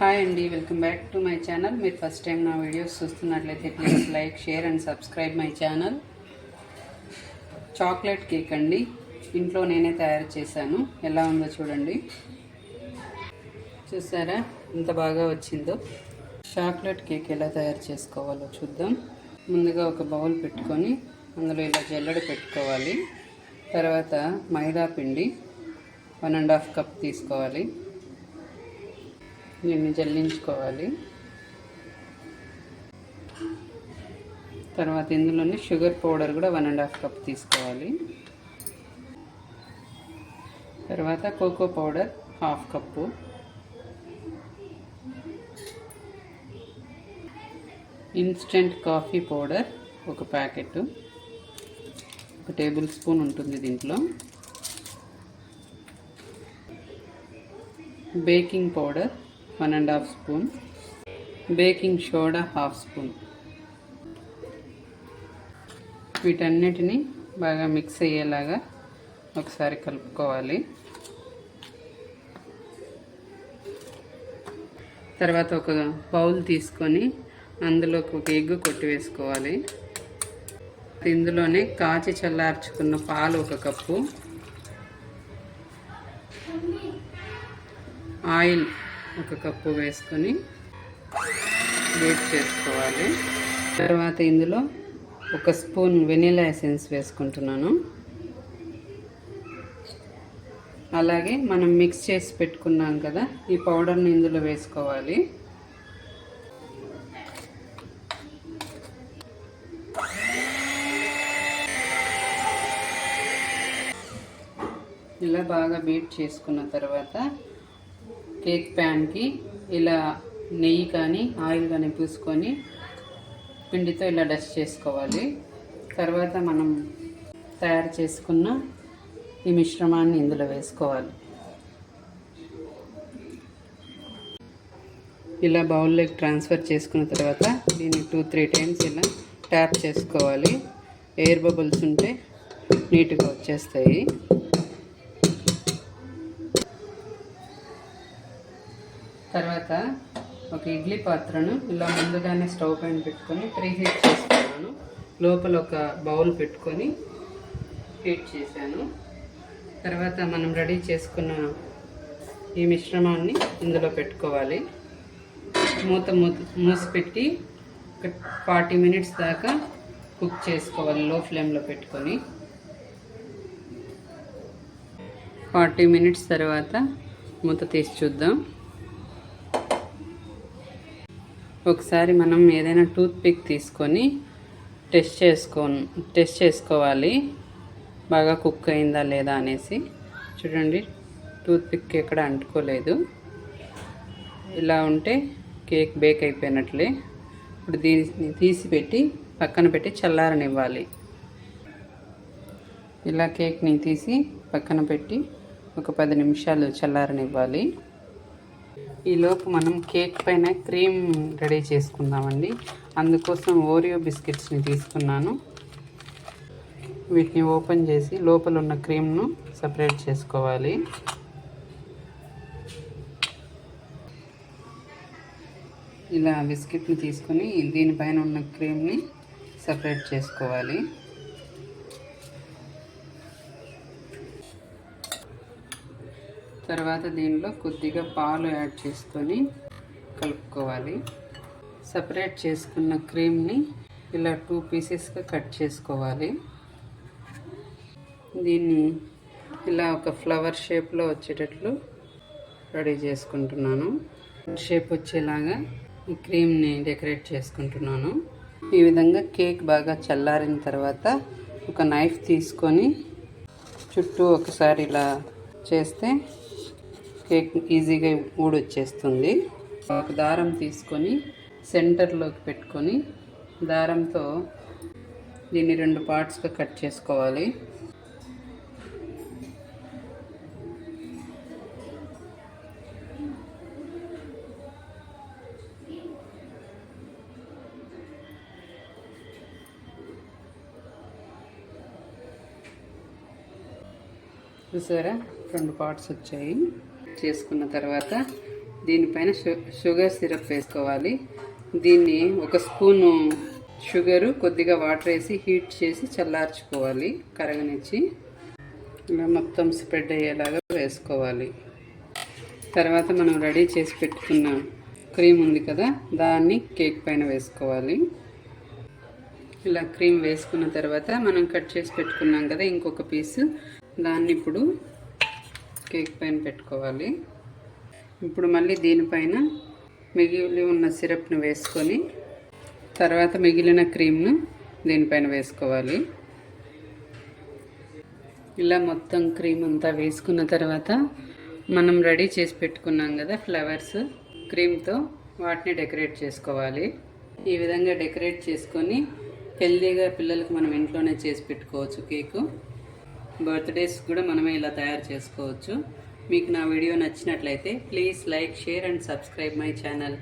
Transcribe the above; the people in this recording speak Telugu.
హాయ్ అండి welcome back to my channel మీరు ఫస్ట్ టైం నా వీడియోస్ చూస్తున్నట్లయితే please like share and subscribe my channel chocolate cake అండి. ఇంట్లో నేనే తయారు చేశాను. ఎలా ఉందో చూడండి. చూసారా? ఎంత బాగా వచ్చిందో. చాక్లెట్ కేక్ ఎలా తయారు చేసుకోవాలో చూద్దాం. ముందుగా ఒక బౌల్ పెట్టుకొని అందులో ఇలా జల్లెడ పెట్టుకోవాలి. తర్వాత మైదా పిండి వన్ అండ్ హాఫ్ కప్ తీసుకోవాలి. దీన్ని జల్లించుకోవాలి. తర్వాత ఇందులోనే షుగర్ పౌడర్ కూడా వన్ అండ్ హాఫ్ కప్ తీసుకోవాలి. తర్వాత cocoa powder half cup. Instant coffee powder ఒక ప్యాకెట్. ఒక టేబుల్ స్పూన్ ఉంటుంది దీంట్లో. Baking powder one and half spoon. Baking soda half spoon. వీటన్నిటిని బాగా మిక్స్ అయ్యేలాగా ఒకసారి కలుపుకోవాలి. తర్వాత ఒక బౌల్ తీసుకొని అందులోకి ఒక ఎగ్గు కొట్టి వేసుకోవాలి. ఇందులోనే కాచి చల్లార్చుకున్న పాలు ఒక కప్పు. ఆయిల్ ఒక కప్పు వేసుకొని వేట్ చేసుకోవాలి. తర్వాత ఇందులో ఒక స్పూన్ వెనీలా ఎసెన్స్ వేసుకుంటున్నాను. అలాగే మనం మిక్స్ చేసి పెట్టుకున్నాం కదా ఈ పౌడర్ని ఇందులో వేసుకోవాలి. ఇలా బాగా బీట్ చేసుకున్న తర్వాత కేక్ ప్యాన్కి ఇలా నెయ్యి కానీ ఆయిల్ కానీ పూసుకొని పిండితో ఇలా డస్ట్ చేసుకోవాలి. తర్వాత మనం తయారు చేసుకున్న ఈ మిశ్రమాన్ని ఇందులో వేసుకోవాలి. ఇలా బౌల్లోకి ట్రాన్స్ఫర్ చేసుకున్న తర్వాత దీన్ని టూ త్రీ టైమ్స్ ఇలా ట్యాప్ చేసుకోవాలి. ఎయిర్ బబుల్స్ ఉంటే నీట్గా వచ్చేస్తాయి. తర్వాత ఒక ఇడ్లీ పాత్రను ఇలా ముందుగానే స్టవ్ పైన పెట్టుకొని ప్రీహీట్ చేసుకున్నాను లోపల ఒక బౌల్ పెట్టుకొని హీట్ చేశాను. తర్వాత మనం రెడీ చేసుకున్న ఈ మిశ్రమాన్ని ఇందులో పెట్టుకోవాలి. మూత మూత మూసిపెట్టి ఒక ఫార్టీ మినిట్స్ దాకా కుక్ చేసుకోవాలి లో ఫ్లేమ్లో పెట్టుకొని. ఫార్టీ మినిట్స్ తర్వాత మూత తీసి చూద్దాం. ఒకసారి మనం ఏదైనా టూత్పిక్ తీసుకొని టెస్ట్ చేసుకో టెస్ట్ చేసుకోవాలి. బాగా కుక్ అయిందా లేదా అనేసి. చూడండి టూత్పిక్ ఎక్కడ అంటుకోలేదు. ఇలా ఉంటే కేక్ బేక్ అయిపోయినట్లే. ఇప్పుడు దీన్ని తీసిపెట్టి పక్కన పెట్టి చల్లారనివ్వాలి. ఇలా కేక్ని తీసి పక్కన పెట్టి ఒక పది నిమిషాలు చల్లారనివ్వాలి. ఈలోపు మనం కేక్ పైన క్రీమ్ రెడీ చేసుకుందామండి. అందుకోసం ఓరియో బిస్కెట్స్ని తీసుకున్నాను. వీటిని ఓపెన్ చేసి లోపల ఉన్న క్రీమ్ను సపరేట్ చేసుకోవాలి. ఇలా బిస్కెట్ని తీసుకొని దీనిపైన ఉన్న క్రీమ్ని సపరేట్ చేసుకోవాలి. తర్వాత దీనిలో కొద్దిగా పాలు యాడ్ చేసుకొని కలుపుకోవాలి. సపరేట్ చేసుకున్న క్రీమ్ని ఇలా టూ పీసెస్గా కట్ చేసుకోవాలి. దీన్ని ఇలా ఒక ఫ్లవర్ షేప్లో వచ్చేటట్లు రెడీ చేసుకుంటున్నాను. షేప్ వచ్చేలాగా ఈ క్రీమ్ని డెకరేట్ చేసుకుంటున్నాను. ఈ విధంగా కేక్ బాగా చల్లారిన తర్వాత ఒక నైఫ్ తీసుకొని చుట్టూ ఒకసారి ఇలా చేస్తే కేక్ ఈజీగా ఊడొచ్చేస్తుంది. ఒక దారం తీసుకొని సెంటర్లోకి పెట్టుకొని దారంతో దీన్ని రెండు పార్ట్స్గా కట్ చేసుకోవాలి. చూసారా? రెండు పార్ట్స్ వచ్చాయి. చేసుకున్న తర్వాత దీనిపైన షుగర్ సిరప్ వేసుకోవాలి. దీన్ని ఒక స్పూను షుగరు కొద్దిగా వాటర్ వేసి హీట్ చేసి చల్లార్చుకోవాలి కరగనిచ్చి. ఇలా మొత్తం స్ప్రెడ్ అయ్యేలాగా వేసుకోవాలి. తర్వాత మనం రెడీ చేసి పెట్టుకున్న క్రీమ్ ఉంది కదా దాన్ని కేక్ పైన వేసుకోవాలి. ఇలా క్రీమ్ వేసుకున్న తర్వాత మనం కట్ చేసి పెట్టుకున్నాం కదా ఇంకొక పీసు దాన్ని ఇప్పుడు కేక్ పైన పెట్టుకోవాలి. ఇప్పుడు మళ్ళీ దీనిపైన మిగిలి ఉన్న సిరప్ను వేసుకొని తర్వాత మిగిలిన క్రీమ్ను దీనిపైన వేసుకోవాలి. ఇలా మొత్తం క్రీమ్ అంతా వేసుకున్న తర్వాత మనం రెడీ చేసి పెట్టుకున్నాం కదా ఫ్లవర్స్ క్రీమ్తో వాటిని డెకరేట్ చేసుకోవాలి. ఈ విధంగా డెకరేట్ చేసుకొని హెల్దీగా పిల్లలకు మనం ఇంట్లోనే చేసి పెట్టుకోవచ్చు కేకు. బర్త్డేస్ కూడా మనమే ఇలా తయారు చేసుకోవచ్చు. మీకు నా వీడియో నచ్చినట్లయితే please like share and subscribe my channel.